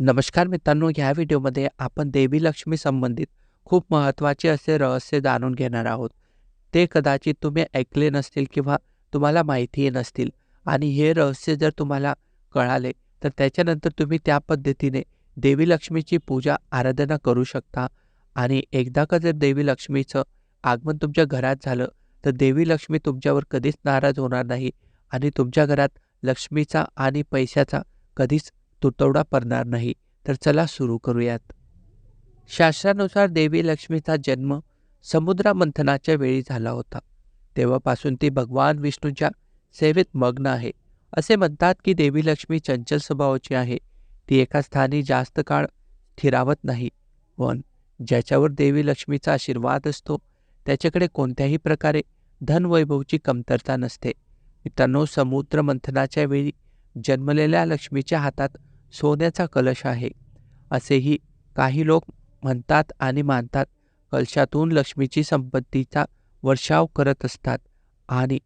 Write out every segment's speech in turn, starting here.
नमस्कार मित्रांनो ह्या व्हिडिओमध्ये आपण देवी लक्ष्मी संबंधित खूप महत्त्वाचे असे रहस्य जाणून घेणार आहोत. ते कदाचित तुम्ही ऐकले नसतील किंवा तुम्हाला माहितीही नसतील आणि हे रहस्य जर तुम्हाला कळाले तर त्याच्यानंतर तुम्ही त्या पद्धतीने देवी लक्ष्मीची पूजा आराधना करू शकता आणि एकदा का जर देवी लक्ष्मीचं आगमन तुमच्या घरात झालं तर देवी लक्ष्मी तुमच्यावर कधीच नाराज होणार नाही आणि तुमच्या घरात लक्ष्मीचा आणि पैशाचा कधीच तुटवडा पडणार नाही तर चला सुरू करूयात. शास्त्रानुसार देवी लक्ष्मीचा जन्म समुद्रामंथनाच्या वेळी झाला होता. तेव्हापासून ती भगवान विष्णूच्या सेवेत मग्न आहे. असे म्हणतात की देवी लक्ष्मी चंचल स्वभावाची आहे. ती एका स्थानी जास्त काळ स्थिरावत नाही. पण ज्याच्यावर देवी लक्ष्मीचा आशीर्वाद असतो त्याच्याकडे कोणत्याही प्रकारे धनवैभवची कमतरता नसते. मित्रांनो समुद्र मंथनाच्या वेळी जन्मलेल्या लक्ष्मीच्या हातात सोन्याचा कलश आहे. असेही काही लोक म्हणतात आणि मानतात. कलशातून लक्ष्मीची संपत्तीचा वर्षाव करत असतात. आणि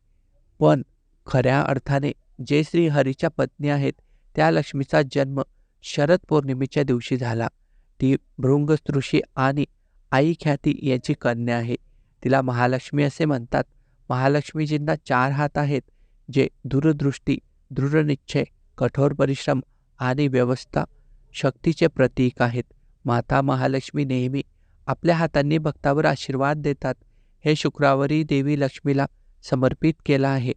पण खऱ्या अर्थाने जे श्री हरीच्या पत्नी आहेत त्या लक्ष्मीचा जन्म शरद पौर्णिमेच्या दिवशी झाला. ती भृंगस्तृषी आणि आई ख्याती याची कन्या आहे. तिला महालक्ष्मी असे म्हणतात. महालक्ष्मीजींना चार हात आहेत जे दूरदृष्टी दृढनिश्चय कठोर परिश्रम आणि व्यवस्था शक्तीचे प्रतीक आहेत. माता महालक्ष्मी नेहमी आपल्या हातांनी भक्तावर आशीर्वाद देतात. हे शुक्रवारी देवी लक्ष्मीला समर्पित केलं आहे.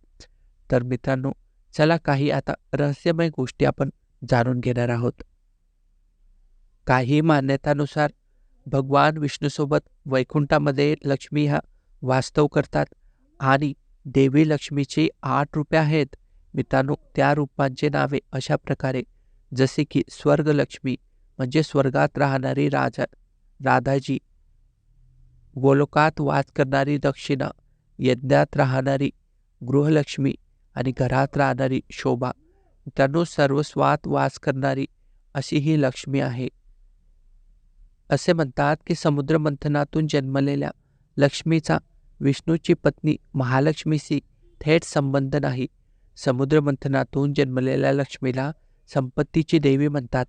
तर मित्रांनो चला काही आता रहस्यमय गोष्टी आपण जाणून घेणार आहोत. काही मान्यतानुसार भगवान विष्णूसोबत वैकुंठामध्ये लक्ष्मी हा वास्तव करतात आणि देवी लक्ष्मीची आठ रूपे आहेत. मित्रांनो त्या रूपांचे नावे अशा प्रकारे जसे की स्वर्गलक्ष्मी म्हणजे स्वर्गात राहणारी राजा राधाजी. गोलोकात वास करणारी दक्षिणा यज्ञात राहणारी गृहलक्ष्मी आणि घरात राहणारी शोभा. मित्रांनो सर्वस्वात वास करणारी अशी ही लक्ष्मी आहे. असे म्हणतात की समुद्र मंथनातून जन्मलेल्या लक्ष्मीचा विष्णूची पत्नी महालक्ष्मीशी थेट संबंध नाही. समुद्र मंथनातून जन्मलेल्या लक्ष्मीला संपत्तीची देवी म्हणतात.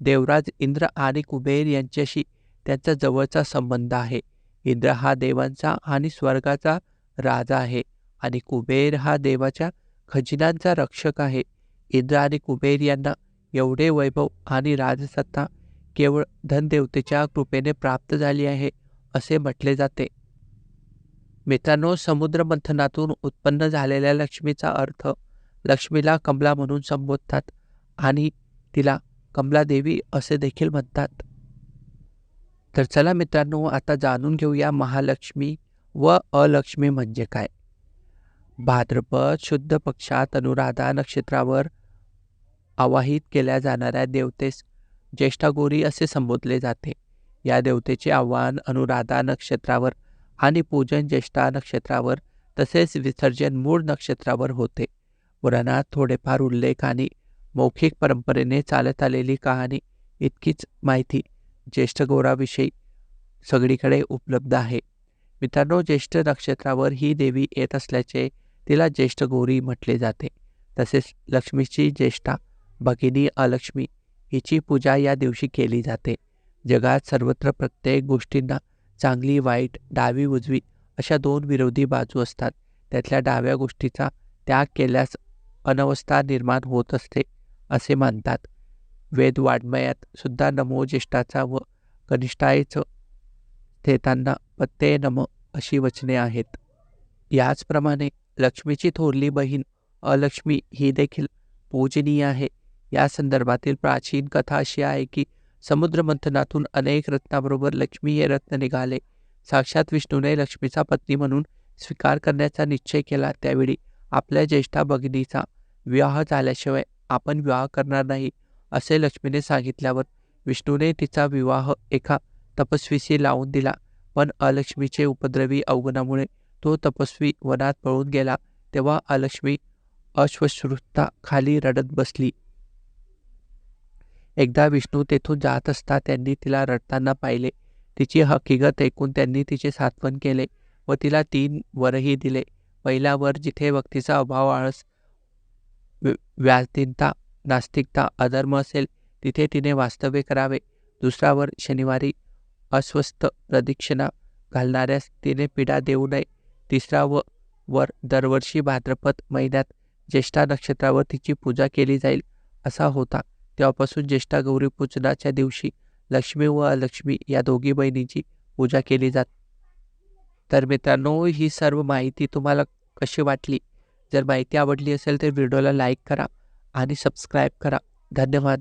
देवराज इंद्र आणि कुबेर यांच्याशी त्यांचा जवळचा संबंध आहे. इंद्र हा देवांचा आणि स्वर्गाचा राजा आहे आणि कुबेर हा देवाच्या खजिन्यांचा रक्षक आहे. इंद्र आणि कुबेर यांना एवढे वैभव आणि राजसत्ता केवळ धनदेवतेच्या कृपेने प्राप्त झाली आहे असे म्हटले जाते. मित्रांनो समुद्रमंथनातून उत्पन्न झालेल्या लक्ष्मीचा अर्थ लक्ष्मीला कमला म्हणून संबोधतात. आणि तिला कमलादेवी असे देखील म्हणतात. तर चला मित्रांनो आता जाणून घेऊया महालक्ष्मी व अलक्ष्मी म्हणजे काय. भाद्रपद शुद्ध पक्षात अनुराधा नक्षत्रावर आवाहित केल्या जाणाऱ्या देवतेस ज्येष्ठागोरी असे संबोधले जाते. या देवतेचे आव्हान अनुराधा नक्षत्रावर आणि पूजन ज्येष्ठा नक्षत्रावर तसेच विसर्जन मूळ नक्षत्रावर होते. पुराणात थोडेफार उल्लेख आणि मौखिक परंपरेने चालत आलेली कहाणी इतकीच माहिती ज्येष्ठ गौराविषयी सगळीकडे उपलब्ध आहे. मित्रांनो ज्येष्ठ नक्षत्रावर ही देवी येत असल्याचे तिला ज्येष्ठ गौरी म्हटले जाते. तसेच लक्ष्मीची ज्येष्ठा भगिनी अलक्ष्मी हिची पूजा या दिवशी केली जाते. जगात सर्वत्र प्रत्येक गोष्टींना चांगली वाईट डावी उजवी अशा दोन विरोधी बाजू असतात. त्यातल्या डाव्या गोष्टीचा त्याग केल्यास अनवस्था निर्माण होत असते. असे मानतात वेद वाड्मयात सुद्धा नमो ज्येष्ठाचा व कनिष्ठायचं थेतांना पत्ते नम अशी वचने आहेत. याचप्रमाणे लक्ष्मीची थोरली बहीण अलक्ष्मी ही देखील पूजनीय आहे. या संदर्भातील प्राचीन कथा अशी आहे की समुद्रमंथनातून अनेक रत्नाबरोबर लक्ष्मी हे रत्न निघाले. साक्षात विष्णूने लक्ष्मीचा पत्नी म्हणून स्वीकार करण्याचा निश्चय केला. त्यावेळी आपल्या ज्येष्ठा भगिनीचा विवाह झाल्याशिवाय आपण विवाह करणार नाही असे लक्ष्मीने सांगितल्यावर विष्णूने तिचा विवाह एका तपस्वीशी लावून दिला. पण अलक्ष्मीचे उपद्रवी अवगुणामुळे तो तपस्वी वनात पळून गेला. तेव्हा अलक्ष्मी अश्वश्रुता खाली रडत बसली. एकदा विष्णू तेथून जात असता त्यांनी तिला रडताना पाहिले. तिची हकीकत ऐकून त्यांनी तिचे सात्वन केले व तिला तीन वरही दिले. पहिला वर जिथे भक्तीचा अभाव आळस व्याधीनता नास्तिकता अधर्म असेल तिथे तिने वास्तव्य करावे. दुसऱ्यावर शनिवारी अस्वस्थ प्रदक्षिणा घालणाऱ्यास तिने पीडा देऊ नये. तिसरा व वर दरवर्षी भाद्रपद महिन्यात ज्येष्ठा नक्षत्रावर तिची पूजा केली जाईल असा होता. तेव्हापासून ज्येष्ठा गौरी पूजनाच्या दिवशी लक्ष्मी व अलक्ष्मी या दोघी बहिणींची पूजा केली जात. तर मित्रांनो ही सर्व माहिती तुम्हाला कशी वाटली? जर माहिती आवडली असेल तर व्हिडिओला लाईक करा आणि सबस्क्राईब करा. धन्यवाद.